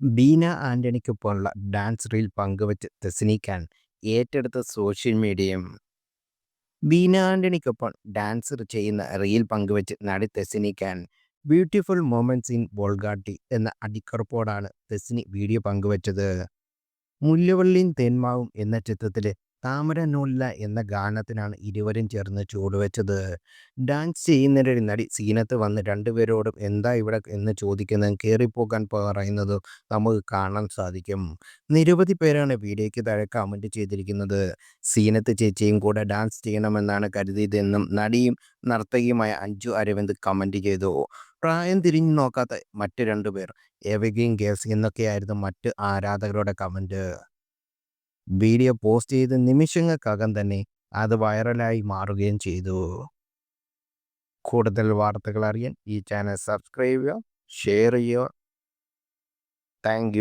Beena ആന്റണിക്കൊപ്പമുള്ള dance reel പങ്കുവച്ച് തെസ്നി ഏറ്റെടുത്ത social മീഡിയയും ബീന ആന്റണിക്കൊപ്പം ഡാൻസർ ചെയ്യുന്ന റീൽ പങ്കുവച്ച് നടി Thesni beautiful moments in Bolgatty എന്ന അടിക്കുറിപ്പോടാണ് തെസ്നി വീഡിയോ പങ്കുവച്ചത്. മുല്ലവള്ളിയും തേന്മാവും എന്ന ചിത്രത്തിലെ താമര നൂലില എന്ന ഗാനത്തിനാണ് ഇരുവരും ചേർന്ന് ചുവടുവെച്ചത് ഡാൻസ് ചെയ്യുന്നതിനിടെ നടി സീനത്ത് വന്ന് രണ്ടുപേരോടും എന്താ ഇവിടെ എന്ന് ചോദിക്കുന്നതും കയറിപ്പോകാൻ പറയുന്നതും നമുക്ക് കാണാൻ സാധിക്കും. നിരവധി പേരാണ് വീഡിയോയ്ക്ക് താഴെ കമന്റ് ചെയ്തിരിക്കുന്നത്. സീനത്ത് ചേച്ചിയും കൂടെ ഡാൻസ് ചെയ്യണമെന്നാണ് കരുതിയതെന്നും നടിയും നർത്തകിയുമായ അഞ്ജു അരവിന്ദ് കമന്റ് ചെയ്തു. പ്രായം തിരിഞ്ഞു നോക്കാത്ത മറ്റ് രണ്ടുപേർ എവഗിൻ ഗേസ് എന്നൊക്കെയായിരുന്നു മറ്റ് ആരാധകരുടെ കമന്റ് വീഡിയോ പോസ്റ്റ് ചെയ്ത നിമിഷങ്ങൾക്കകം തന്നെ അത് വൈറലായി മാറുകയും ചെയ്തു. കൂടുതൽ വാർത്തകൾ അറിയാൻ ഈ ചാനൽ സബ്സ്ക്രൈബ് ചെയ്യുക ഷെയർ ചെയ്യുക. താങ്ക്